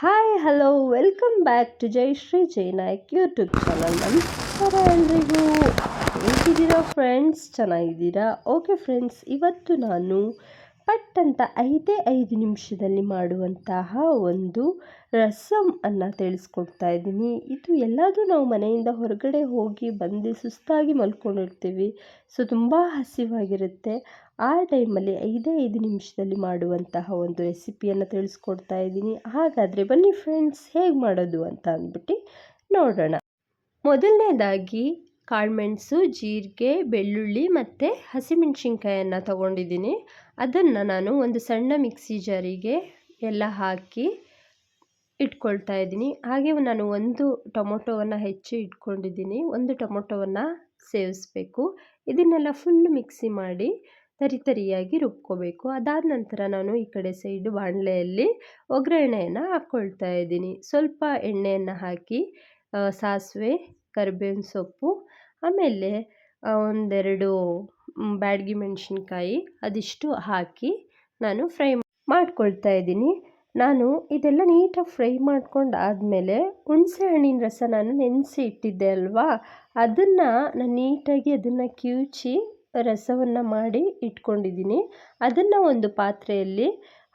Hi hello welcome back to Jayashree Jainayak YouTube channel ನಮಸ್ಕಾರ ಎಲ್ರಿಗೂ. ಹೇಗಿದ್ದೀರಾ ಫ್ರೆಂಡ್ಸ್ ಚೆನ್ನಾಗಿದ್ದೀರಾ? ಓಕೆ ಫ್ರೆಂಡ್ಸ್ ಇವತ್ತು ನಾನು ಪಟ್ ಅಂತ ಐದೇ ಐದು ನಿಮಿಷದಲ್ಲಿ ಮಾಡುವಂತಹ ಒಂದು ರಸಮ್ ಅನ್ನು ತಿಳಿಸ್ಕೊಡ್ತಾ ಇದ್ದೀನಿ. ಇದು ಎಲ್ಲಾದರೂ ನಾವು ಮನೆಯಿಂದ ಹೊರಗಡೆ ಹೋಗಿ ಬಂದು ಸುಸ್ತಾಗಿ ಮಲ್ಕೊಂಡಿರ್ತೀವಿ. ಸೊ, ತುಂಬ ಹಸಿವಾಗಿರುತ್ತೆ. ಆ ಟೈಮಲ್ಲಿ ಐದೇ ಐದು ನಿಮಿಷದಲ್ಲಿ ಮಾಡುವಂತಹ ಒಂದು ರೆಸಿಪಿಯನ್ನು ತಿಳಿಸ್ಕೊಡ್ತಾ ಇದ್ದೀನಿ. ಹಾಗಾದರೆ ಬನ್ನಿ ಫ್ರೆಂಡ್ಸ್ ಹೇಗೆ ಮಾಡೋದು ಅಂತ ಅಂದ್ಬಿಟ್ಟು ನೋಡೋಣ. ಮೊದಲನೇದಾಗಿ ಕಾಳುಮೆಣಸು, ಜೀರಿಗೆ, ಬೆಳ್ಳುಳ್ಳಿ ಮತ್ತು ಹಸಿಮೆಣ್ಸಿನ್ಕಾಯನ್ನು ತಗೊಂಡಿದ್ದೀನಿ. ಅದನ್ನು ನಾನು ಒಂದು ಸಣ್ಣ ಮಿಕ್ಸಿ ಜಾರಿಗೆ ಎಲ್ಲ ಹಾಕಿ ಇಟ್ಕೊಳ್ತಾ ಇದ್ದೀನಿ. ಹಾಗೆ ನಾನು ಒಂದು ಟೊಮೊಟೊವನ್ನು ಹೆಚ್ಚಿ ಇಟ್ಕೊಂಡಿದ್ದೀನಿ. ಒಂದು ಟೊಮೊಟೊವನ್ನು ಸೇವಿಸಬೇಕು. ಇದನ್ನೆಲ್ಲ ಫುಲ್ ಮಿಕ್ಸಿ ಮಾಡಿ ತರಿ ತರಿಯಾಗಿ ರುಬ್ಕೋಬೇಕು. ಅದಾದ ನಂತರ ನಾನು ಈ ಕಡೆ ಸೈಡು ಬಾಣಲೆಯಲ್ಲಿ ಒಗ್ಗರಣೆಯನ್ನು ಹಾಕ್ಕೊಳ್ತಾ ಇದ್ದೀನಿ. ಸ್ವಲ್ಪ ಎಣ್ಣೆಯನ್ನು ಹಾಕಿ ಸಾಸಿವೆ, ಕರಿಬೇವಿನ ಸೊಪ್ಪು ಆಮೇಲೆ ಒಂದೆರಡು ಬ್ಯಾಡಗಿ ಮೆಣಸಿನ್ಕಾಯಿ ಅದಿಷ್ಟು ಹಾಕಿ ನಾನು ಫ್ರೈ ಮಾಡ್ಕೊಳ್ತಾ ಇದ್ದೀನಿ. ನಾನು ಇದೆಲ್ಲ ನೀಟಾಗಿ ಫ್ರೈ ಮಾಡ್ಕೊಂಡು ಆದಮೇಲೆ ಹುಣಸೆ ಹಣ್ಣಿನ ರಸ ನಾನು ನೆನೆಸಿ ಇಟ್ಟಿದ್ದೆ ಅಲ್ವಾ? ಅದನ್ನು ನಾನು ನೀಟಾಗಿ ಅದನ್ನು ಕಿವುಚಿ ರಸವನ್ನು ಮಾಡಿ ಇಟ್ಕೊಂಡಿದ್ದೀನಿ. ಅದನ್ನು ಒಂದು ಪಾತ್ರೆಯಲ್ಲಿ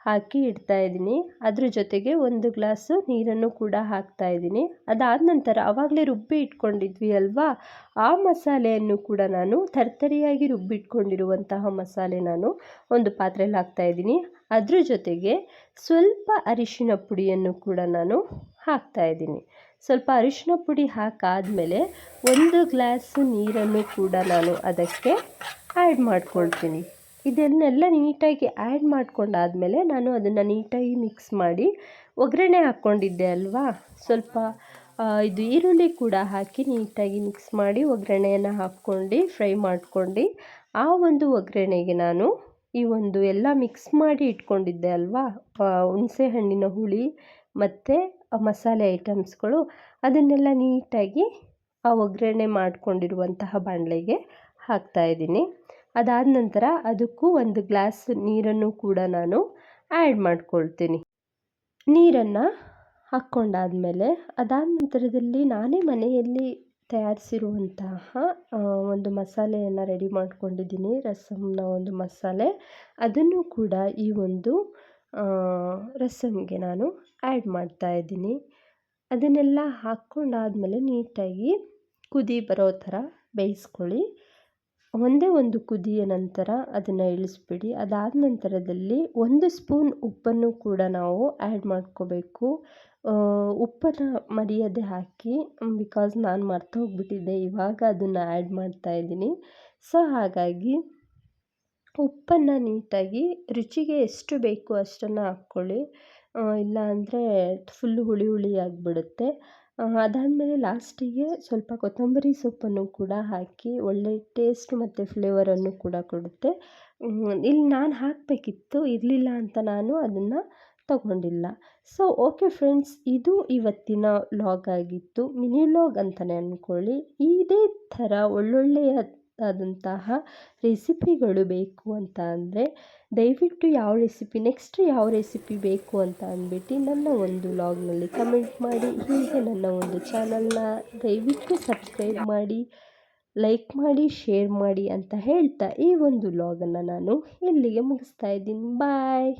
ಹಾಕಿ ಇಡ್ತಾ ಇದ್ದೀನಿ. ಅದ್ರ ಜೊತೆಗೆ ಒಂದು ಗ್ಲಾಸು ನೀರನ್ನು ಕೂಡ ಹಾಕ್ತಾ ಇದ್ದೀನಿ. ಅದಾದ ನಂತರ ಆವಾಗಲೇ ರುಬ್ಬಿ ಇಟ್ಕೊಂಡಿದ್ವಿ ಅಲ್ವಾ? ಆ ಮಸಾಲೆಯನ್ನು ಕೂಡ ನಾನು ತರ್ತರಿಯಾಗಿ ರುಬ್ಬಿಟ್ಕೊಂಡಿರುವಂತಹ ಮಸಾಲೆ ನಾನು ಒಂದು ಪಾತ್ರೆಯಲ್ಲಿ ಹಾಕ್ತಾ ಇದ್ದೀನಿ. ಅದ್ರ ಜೊತೆಗೆ ಸ್ವಲ್ಪ ಅರಿಶಿನ ಪುಡಿಯನ್ನು ಕೂಡ ನಾನು ಹಾಕ್ತಾ ಇದ್ದೀನಿ. ಸ್ವಲ್ಪ ಅರಿಶಿನ ಪುಡಿ ಹಾಕಾದಮೇಲೆ ಒಂದು ಗ್ಲಾಸ್ ನೀರನ್ನು ಕೂಡ ನಾನು ಅದಕ್ಕೆ ಆ್ಯಡ್ ಮಾಡ್ಕೊಳ್ತೀನಿ. ಇದನ್ನೆಲ್ಲ ನೀಟಾಗಿ ಆ್ಯಡ್ ಮಾಡ್ಕೊಂಡಾದಮೇಲೆ ನಾನು ಅದನ್ನು ನೀಟಾಗಿ ಮಿಕ್ಸ್ ಮಾಡಿ ಒಗ್ಗರಣೆ ಹಾಕ್ಕೊಂಡಿದ್ದೆ ಅಲ್ವಾ? ಸ್ವಲ್ಪ ಇದು ಈರುಳ್ಳಿ ಕೂಡ ಹಾಕಿ ನೀಟಾಗಿ ಮಿಕ್ಸ್ ಮಾಡಿ ಒಗ್ಗರಣೆಯನ್ನು ಹಾಕ್ಕೊಂಡು ಫ್ರೈ ಮಾಡ್ಕೊಂಡು ಆ ಒಂದು ಒಗ್ಗರಣೆಗೆ ನಾನು ಈ ಒಂದು ಎಲ್ಲ ಮಿಕ್ಸ್ ಮಾಡಿ ಇಟ್ಕೊಂಡಿದ್ದೆ ಅಲ್ವಾ? ಹುಣಸೆ ಹಣ್ಣಿನ ಹುಳಿ ಮತ್ತು ಮಸಾಲೆ ಐಟಮ್ಸ್ಗಳು ಅದನ್ನೆಲ್ಲ ನೀಟಾಗಿ ಆ ಒಗ್ಗರಣೆ ಮಾಡಿಕೊಂಡಿರುವಂತಹ ಬಾಣಲೆಗೆ ಹಾಕ್ತಾಯಿದ್ದೀನಿ ಅದಾದ ನಂತರ ಅದಕ್ಕೂ ಒಂದು ಗ್ಲಾಸ್ ನೀರನ್ನು ಕೂಡ ನಾನು ಆ್ಯಡ್ ಮಾಡ್ಕೊಳ್ತೀನಿ. ನೀರನ್ನು ಹಾಕ್ಕೊಂಡಾದಮೇಲೆ ಅದಾದ ನಂತರದಲ್ಲಿ ನಾನೇ ಮನೆಯಲ್ಲಿ ತಯಾರಿಸಿರುವಂತಹ ಒಂದು ಮಸಾಲೆಯನ್ನು ರೆಡಿ ಮಾಡ್ಕೊಂಡಿದ್ದೀನಿ. ರಸಮ್ನ ಒಂದು ಮಸಾಲೆ. ಅದನ್ನು ಕೂಡ ಈ ಒಂದು ರಸಮ್ಗೆ ನಾನು ಆ್ಯಡ್ ಮಾಡ್ತಾ ಇದ್ದೀನಿ. ಅದನ್ನೆಲ್ಲ ಹಾಕ್ಕೊಂಡಾದಮೇಲೆ ನೀಟಾಗಿ ಕುದಿ ಬರೋ ಥರ ಬೇಯಿಸ್ಕೊಳ್ಳಿ. ಒಂದೇ ಒಂದು ಕುದಿಯ ನಂತರ ಅದನ್ನು ಇಳಿಸ್ಬಿಡಿ. ಅದಾದ ನಂತರದಲ್ಲಿ ಒಂದು ಸ್ಪೂನ್ ಉಪ್ಪನ್ನು ಕೂಡ ನಾವು ಆ್ಯಡ್ ಮಾಡ್ಕೋಬೇಕು. ಉಪ್ಪನ್ನು ಮರೆಯದೆ ಹಾಕಿ ಬಿಕಾಸ್ ನಾನು ಮರ್ತೋಗ್ಬಿಟ್ಟಿದ್ದೆ ಇವಾಗ ಅದನ್ನು ಆ್ಯಡ್ ಮಾಡ್ತಾ ಇದ್ದೀನಿ. ಸೊ ಹಾಗಾಗಿ ಉಪ್ಪನ್ನು ನೀಟಾಗಿ, ರುಚಿಗೆ ಎಷ್ಟು ಬೇಕು ಅಷ್ಟನ್ನು ಹಾಕ್ಕೊಳ್ಳಿ. ಇಲ್ಲ ಅಂದರೆ ಫುಲ್ಲು ಹುಳಿ ಹುಳಿ ಆಗಿಬಿಡುತ್ತೆ. ಅದಾದಮೇಲೆ ಲಾಸ್ಟಿಗೆ ಸ್ವಲ್ಪ ಕೊತ್ತಂಬರಿ ಸೊಪ್ಪನ್ನು ಕೂಡ ಹಾಕಿ ಒಳ್ಳೆ ಟೇಸ್ಟ್ ಮತ್ತು ಫ್ಲೇವರನ್ನು ಕೂಡ ಕೊಡುತ್ತೆ. ಇಲ್ಲಿ ನಾನು ಹಾಕಬೇಕಿತ್ತು, ಇರಲಿಲ್ಲ ಅಂತ ನಾನು ಅದನ್ನು ತಗೊಂಡಿಲ್ಲ. ಸೊ ಓಕೆ ಫ್ರೆಂಡ್ಸ್ ಇದು ಇವತ್ತಿನ ಲಾಗ್ ಆಗಿತ್ತು. ಮಿನಿ ಲಾಗ್ ಅಂತಲೇ ಅಂದ್ಕೊಳ್ಳಿ ಇದೇ ಥರ ಒಳ್ಳೊಳ್ಳೆಯ ಆದಂತಹ ರೆಸಿಪಿಗಳು ಬೇಕು ಅಂತ ಅಂದರೆ ದಯವಿಟ್ಟು ಯಾವ ರೆಸಿಪಿ ನೆಕ್ಸ್ಟ್ ಯಾವ ರೆಸಿಪಿ ಬೇಕು ಅಂತ ಅಂದ್ಬಿಟ್ಟು ನನ್ನ ಒಂದು ಲಾಗ್ನಲ್ಲಿ ಕಮೆಂಟ್ ಮಾಡಿ. ಹೀಗೆ ನನ್ನ ಒಂದು ಚಾನಲ್ನ ದಯವಿಟ್ಟು ಸಬ್ಸ್ಕ್ರೈಬ್ ಮಾಡಿ ಲೈಕ್ ಮಾಡಿ ಶೇರ್ ಮಾಡಿ ಅಂತ ಹೇಳ್ತಾ ಈ ಒಂದು ಲಾಗನ್ನು ನಾನು ಇಲ್ಲಿಗೆ ಮುಗಿಸ್ತಾ ಇದ್ದೀನಿ. ಬಾಯ್